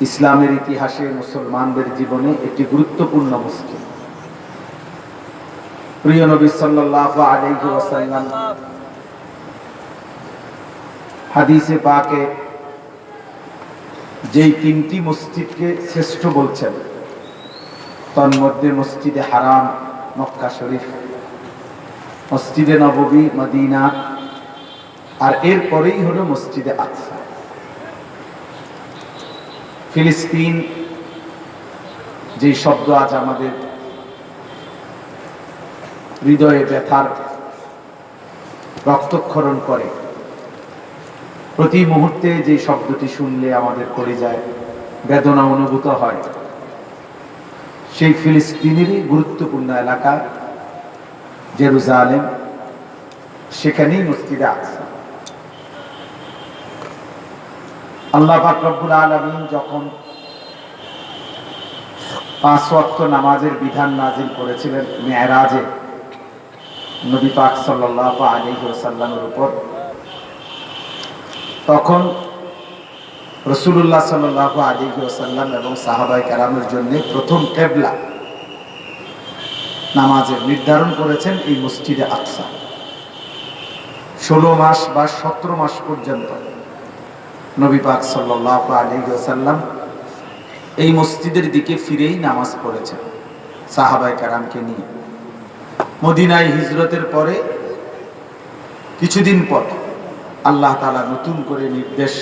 ইসলামের ইতিহাসে মুসলমানদের জীবনে একটি গুরুত্বপূর্ণ মসজিদ প্রিয় নবী ওয়াসাল্লাম হাদিসে পাকে যেই তিনটি মসজিদকে শ্রেষ্ঠ বলছেন, তন্মধ্যে মসজিদে হারাম, মক্কা শরীফ, মসজিদে নববী, মদিনা, আর এরপরেই হলো মসজিদে আকসা। ফিলিস্তিন যে শব্দ আজ আমাদের হৃদয়ে ব্যথার রক্তক্ষরণ করে, প্রতি মুহূর্তে যে শব্দটি শুনলে আমাদের করে যায়, বেদনা অনুভূত হয়, সেই ফিলিস্তিনেরই গুরুত্বপূর্ণ এলাকা, জেরুজালেম, সেখানেই মসজিদে আকসা আল্লাহ রব্বুল আলামিন যখন পাঁচ ওয়াক্ত নামাজের বিধান নাজিল করেছিলেন মেয়েরাজে, নবী পাক সাল্লাল্লাহু আলাইহি ওয়াসাল্লামের উপর, তখন রসুল্লাহ সাল্লাল্লাহু আলাইহি ওয়াসাল্লাম এবং সাহাবাই কারামের জন্য প্রথম কেবলা নামাজের নির্ধারণ করেছেন এই মসজিদে আকসা। ষোলো মাস বা সতেরো মাস পর্যন্ত। নবী পাক সাল্লাল্লাহু আলাইহি ওয়াসাল্লাম এই মসজিদের দিকে ফিরেই নামাজ পড়েছেন সাহাবাই কারামকে নিয়ে। মদিনায় হিজরতের পরে কিছুদিন পর আল্লাহ তাআলা নতুন করে নির্দেশ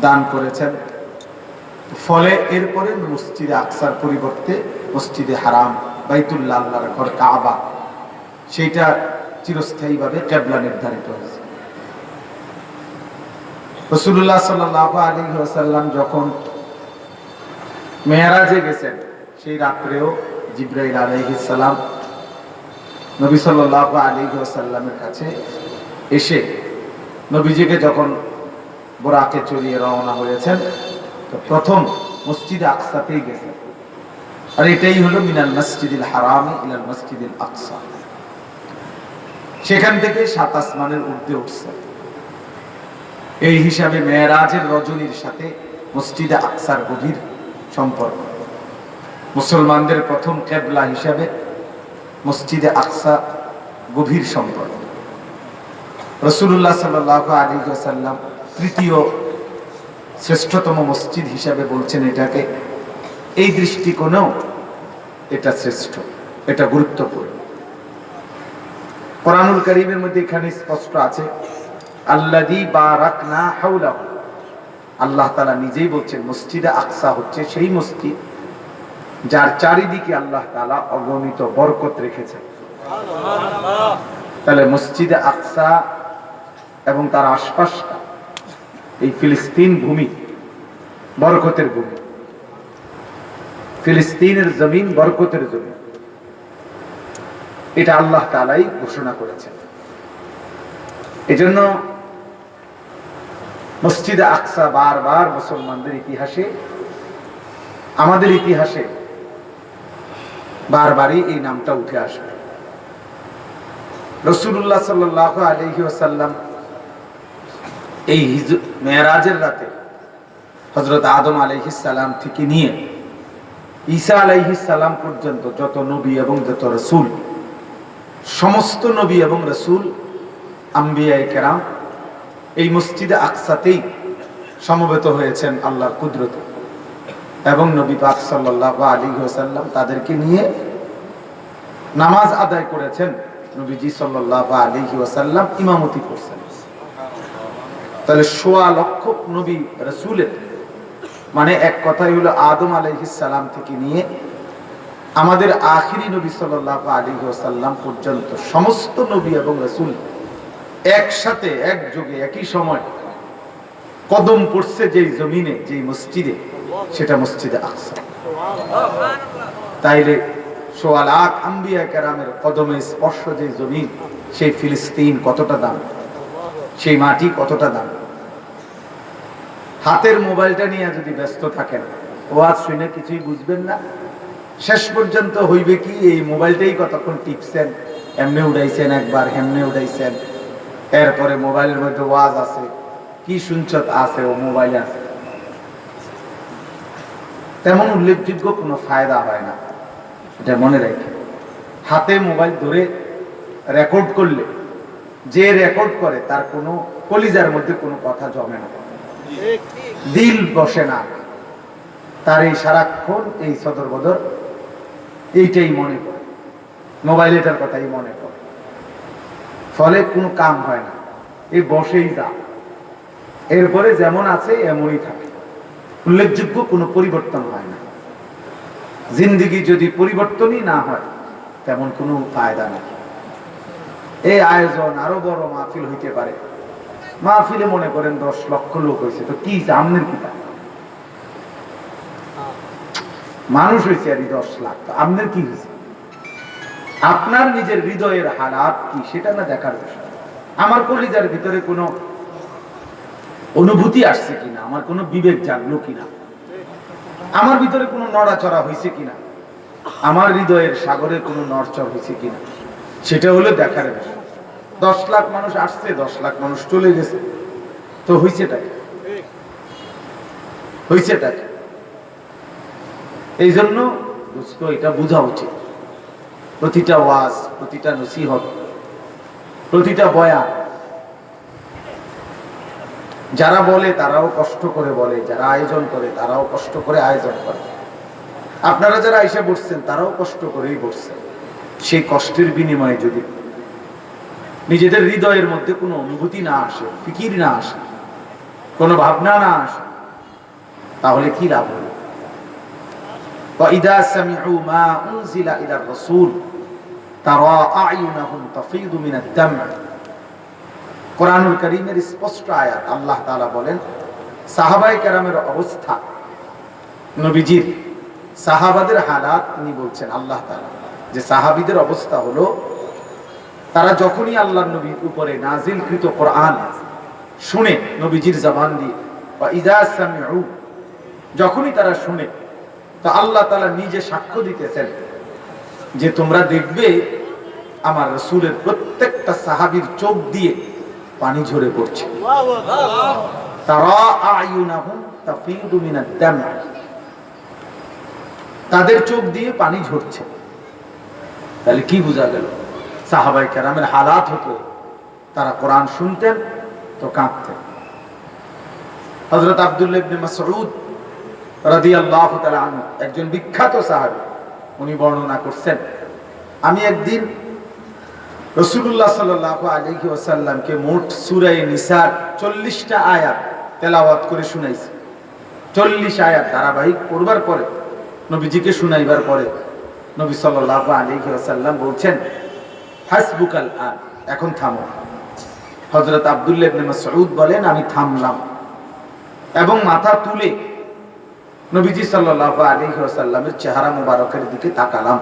দান করেছেন। ফলে এরপরে মসজিদে আকসার পরিবর্তে মসজিদে হারাম, বাইতুল্লাহ আল্লাহর ঘর কাবা, সেইটা চিরস্থায়ীভাবে কেবলা নির্ধারিত হয়েছে। রসুল্লাহ সাল্লাহ আলী ওসাল্লাম যখন মেয়ারাজে গেছেন, সেই রাত্রেও জিব্রাইল আলহিসাল্লাম নবী সাল্লাহ আলী ওসাল্লামের কাছে এসে নবীজিকে যখন বোরাকে চড়িয়ে রওনা হয়েছেন, তো প্রথম মসজিদে আকসাতেই গেছেন। আর এটাই হলো মিনাল মসজিদুল হারাম ইলাল মসজিদুল আকসা। সেখান থেকে সাত আসমানের ঊর্ধ্বে উঠছে এই হিসাবে মেয়েরাজের রজনীর সাথে মসজিদে আকসার গভীর সম্পর্ক। মুসলমানদের প্রথম কেবলা হিসাবে মসজিদে আকসা গভীর সম্পর্ক। রসুল্লাহ সাল আলী সাল্লাম তৃতীয় শ্রেষ্ঠতম মসজিদ হিসাবে বলছেন এটাকে। এই দৃষ্টিকোণেও এটা শ্রেষ্ঠ, এটা গুরুত্বপূর্ণ। কোরআনুল করিমের মধ্যে এখানে স্পষ্ট আছে আল্লাদি বারাকনা হাউলাহু আল্লাহ তালা নিজেই বলছেন, মসজিদে আকসা হচ্ছে সেই মসজিদ যার চারিদিকে আল্লাহ তালা অগণিত বরকত রেখেছেন। তাহলে মসজিদে আকসা এবং তার আশপাশটা, এই ফিলিস্তিন ভূমি, বরকতের ভূমি। ফিলিস্তিনের জমিন বরকতের জমিন এটা আল্লাহ তালাই ঘোষণা করেছেন। এজন্য মসজিদে আকসা বারবার মুসলমানদের ইতিহাসে, আমাদের ইতিহাসে বারবারই এই নামটা উঠে আসবে। রসুল্লাহ সাল্লাহ আলহি আসাল্লাম এই মেয়ারাজের রাতে হজরত আদম আলহিসাল্লাম থেকে নিয়ে ঈসা আলাইহিসাল্লাম পর্যন্ত যত নবী এবং যত রসুল, সমস্ত নবী এবং রসুল আম্বিয়াই কেরাম এই মসজিদে আকসাতেই সমবেত হয়েছেন আল্লাহর কুদরতে। এবং নবী পাক সাল্লাহ আলী সাল্লাম তাদেরকে নিয়ে নামাজ আদায় করেছেন। নবীজি সাল্লাহ আলী ওয়াসাল্লাম ইমামতি করছেন। তাহলে সোয়া লক্ষ নবী রসুলের মানে এক কথাই হলো আদম আলাইহিসাল্লাম থেকে নিয়ে আমাদের আখিরি নবী সাল্লাহ আলী সাল্লাম পর্যন্ত সমস্ত নবী এবং রসুল একসাথে, একযোগে, একই সময় কদম পড়ছে যেই জমিনে, যেই মসজিদে, সেটা মসজিদে আকসা। তাইলে সোয়া লাখ আম্বিয়া কেরামের কদমে স্পর্শ যে জমিন, সেই ফিলিস্তিন কতটা দাম? সেই মাটি কতটা দাম? হাতের মোবাইলটা নিয়ে যদি ব্যস্ত থাকেন, ওয়াজ শুনে কিছুই বুঝবেন না। শেষ পর্যন্ত হইবে কি, এই মোবাইলটাই কতক্ষণ টিপছেন? এমনি উড়াইছেন একবার, হেমনে উড়াইছেন। এরপরে মোবাইলের মধ্যে ওয়াজ আছে। কি শুনছ আছে ও মোবাইলে আছে। তেমন উল্লেখযোগ্য কোনো ফায়দা হয় না। এটা মনে রাখে। হাতে মোবাইল ধরে রেকর্ড করলে, যে রেকর্ড করে তার কোনো কলিজার মধ্যে কোনো কথা জমে না। দিল বসে না। তার এই সারাক্ষণ, এই সদর বদর, এইটাই মনে করে মোবাইল এটার কথাই মনে করে ফলে কোনো কাম হয় না। এই বসেই যা। এরপরে যেমন আছে, এমনই থাকে। উল্লেখযোগ্য কোনো পরিবর্তন হয় না। জিন্দিগি যদি পরিবর্তনই না হয়, তেমন কোনো ফায়দা নেই। এই আয়োজন আরও বড় মাহফিল হইতে পারে। মাহফিলে মনে করেন দশ লক্ষ লোক হয়েছে তো কি আমনের কি? মানুষ হয়েছে আর দশ লাখ, তো আপনার কি হয়েছে আপনার নিজের হৃদয়ের হালাত কি সেটা না দেখার বিষয়। আমার কলিজার ভিতরে কোনো অনুভূতি আসছে কিনা? আমার কোনো বিবেক জাগলো কিনা? আমার ভিতরে কোনো নড়াচড়া হয়েছে কিনা? আমার হৃদয়ের সাগরে কোনো নড়চড় হয়েছে কিনা? সেটা হলো দেখার বিষয়। দশ লাখ মানুষ আসছে, দশ লাখ মানুষ চলে গেছে। তো হয়েছেটা কি? হয়েছেটা কি? এই জন্য এটা বোঝা উচিত। প্রতিটা ওয়াজ, প্রতিটা নসিহত, প্রতিটা বয়া যারা বলে, তারাও কষ্ট করে বলে, যারা আয়োজন করে, তারাও কষ্ট করে আয়োজন করে। আপনারা যারা এসে বসছেন, তারাও কষ্ট করেই বসছেন। সেই কষ্টের বিনিময়ে যদি নিজেদের হৃদয়ের মধ্যে কোনো অনুভূতি না আসে, ফিকির না আসে, কোনো ভাবনা না আসে, তাহলে কি লাভ হলো? وإذا سمعوا ما أنزل إلى الرسول ترى أعينهم تفيض من الدمع কোরআনুল করিমের স্পষ্ট আয়াত আল্লাহ তাআলা বলেন সাহাবাই কেরামের অবস্থা নবীজির সাহাবাদের হালাত তিনি বলছেন আল্লাহ তাআলা যে সাহাবীদের অবস্থা হলো তারা যখনই আল্লাহ নবীর উপরে নাজিলকৃত কোরআন শুনে নবীজির জবান দিয়ে বা ইদা সামিউ যখনই তারা শুনে তো আল্লাহ তালা নিজে সাক্ষ্য দিতেছেন যে তোমরা দেখবে আমার রসুলের প্রত্যেকটা সাহাবীর চোখ দিয়ে পানি ঝরে পড়ছে। তাদের চোখ দিয়ে পানি ঝরছে। তাহলে কি বোঝা গেল? সাহাবাই কেরামের হালাত হতো। তারা কোরআন শুনতেন তো কাঁদতেন। হযরত আব্দুল্লাহ মাসউদ একজন বিখ্যাত সাহাবী, উনি বর্ণনা করছেন, আমি একদিন রসুল্লাহ সাল্লাহ আলহি ওসাল্লামকে মোট সুরাই নিসার চল্লিশটা আয়াত তেলাওয়াত করে শুনাইছি। চল্লিশ আয়াত ধারাবাহিক পড়বার পরে, নবীজিকে শুনাইবার পরে, নবী সাল্লাহ আলহি ওসাল্লাম বলছেন, হাসবুকাল আর এখন থামো। হজরত আবদুল্লাহ মাসউদ বলেন, আমি থামলাম। এবং মাথা তুলে নবীজি সাল্লাল্লাহু আলাইহি ওয়াসাল্লামের চেহারা মোবারকের দিকে তাকালাম।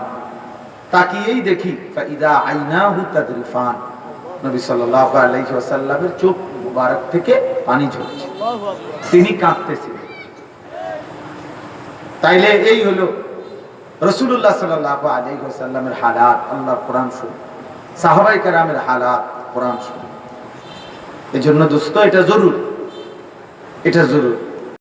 তাকিয়েই দেখি, ফাইদা আইনাহু তাদরিফান। নবী সাল্লাল্লাহু আলাইহি ওয়াসাল্লামের চোখ মোবারক থেকে পানি ঝরছে। তিনি কাঁদতেছিলেন। তাইলে এই হলো রসুল্লাহ সাল্লাল্লাহু আলাইহি ওয়াসাল্লামের হালাত, আল্লাহর কোরআন শুনে সাহাবাই কেরামের হালাত, কোরআন শুনে এই জন্য দোস্ত, এটা জরুর। এটা জরুর।